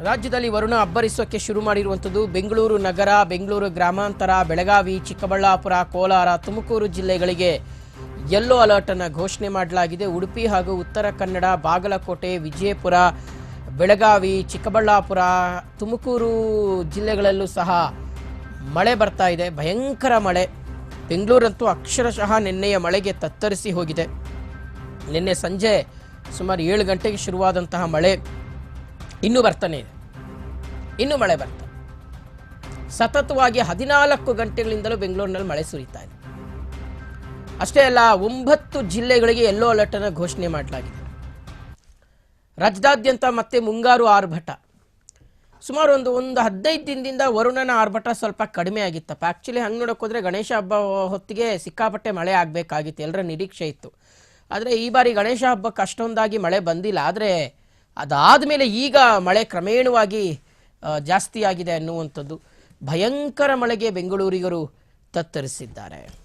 ರಾಜ್ಯದಲ್ಲಿ ವರುಣ ಅಬ್ಬರಿಸೋಕ್ಕೆ ಶುರು ಮಾಡಿರುವಂಥದ್ದು ಬೆಂಗಳೂರು ನಗರ, ಬೆಂಗಳೂರು ಗ್ರಾಮಾಂತರ, ಬೆಳಗಾವಿ, ಚಿಕ್ಕಬಳ್ಳಾಪುರ, ಕೋಲಾರ, ತುಮಕೂರು ಜಿಲ್ಲೆಗಳಿಗೆ ಯೆಲ್ಲೋ ಅಲರ್ಟ್ ಅನ್ನು ಘೋಷಣೆ ಮಾಡಲಾಗಿದೆ. ಉಡುಪಿ ಹಾಗೂ ಉತ್ತರ ಕನ್ನಡ, ಬಾಗಲಕೋಟೆ, ವಿಜಯಪುರ, ಬೆಳಗಾವಿ, ಚಿಕ್ಕಬಳ್ಳಾಪುರ, ತುಮಕೂರು ಜಿಲ್ಲೆಗಳಲ್ಲೂ ಸಹ ಮಳೆ ಬರ್ತಾ ಇದೆ. ಭಯಂಕರ ಮಳೆ. ಬೆಂಗಳೂರಂತೂ ಅಕ್ಷರಶಃ ನಿನ್ನೆಯ ಮಳೆಗೆ ತತ್ತರಿಸಿ ಹೋಗಿದೆ. ನಿನ್ನೆ ಸಂಜೆ ಸುಮಾರು ಏಳು ಗಂಟೆಗೆ ಶುರುವಾದಂತಹ ಮಳೆ. ಇನ್ನೂ ಬರ್ತಾನೆ ಇದೆ. ಇನ್ನೂ ಮಳೆ ಬರ್ತಾ ಸತತವಾಗಿ ಹದಿನಾಲ್ಕು ಗಂಟೆಗಳಿಂದಲೂ ಬೆಂಗಳೂರಿನಲ್ಲಿ ಮಳೆ ಸುರಿತಾ ಇದೆ. ಅಷ್ಟೇ ಅಲ್ಲ, ಒಂಬತ್ತು ಜಿಲ್ಲೆಗಳಿಗೆ ಯೆಲ್ಲೋ ಅಲರ್ಟ್ ಅನ್ನು ಘೋಷಣೆ ಮಾಡಲಾಗಿದೆ. ರಾಜ್ಯದಾದ್ಯಂತ ಮತ್ತೆ ಮುಂಗಾರು ಆರ್ಭಟ. ಸುಮಾರು ಒಂದು ಒಂದು ಹದಿನೈದು ದಿನದಿಂದ ವರುಣನ ಆರ್ಭಟ ಸ್ವಲ್ಪ ಕಡಿಮೆ ಆಗಿತ್ತಪ್ಪ. ಆ್ಯಕ್ಚುಲಿ ಹಂಗೆ ನೋಡೋಕೆ ಗಣೇಶ ಹಬ್ಬ ಹೊತ್ತಿಗೆ ಸಿಕ್ಕಾಪಟ್ಟೆ ಮಳೆ ಆಗಬೇಕಾಗಿತ್ತು. ಎಲ್ಲರ ನಿರೀಕ್ಷೆ ಇತ್ತು. ಆದರೆ ಈ ಬಾರಿ ಗಣೇಶ ಹಬ್ಬಕ್ಕೆ ಅಷ್ಟೊಂದಾಗಿ ಮಳೆ ಬಂದಿಲ್ಲ. ಆದರೆ ಅದಾದಮೇಲೆ ಈಗ ಮಳೆ ಕ್ರಮೇಣವಾಗಿ ಜಾಸ್ತಿಯಾಗಿದೆ ಅನ್ನುವಂಥದ್ದು ಭಯಂಕರ ಮಳೆಗೆ ಬೆಂಗಳೂರಿಗರು ತತ್ತರಿಸಿದ್ದಾರೆ.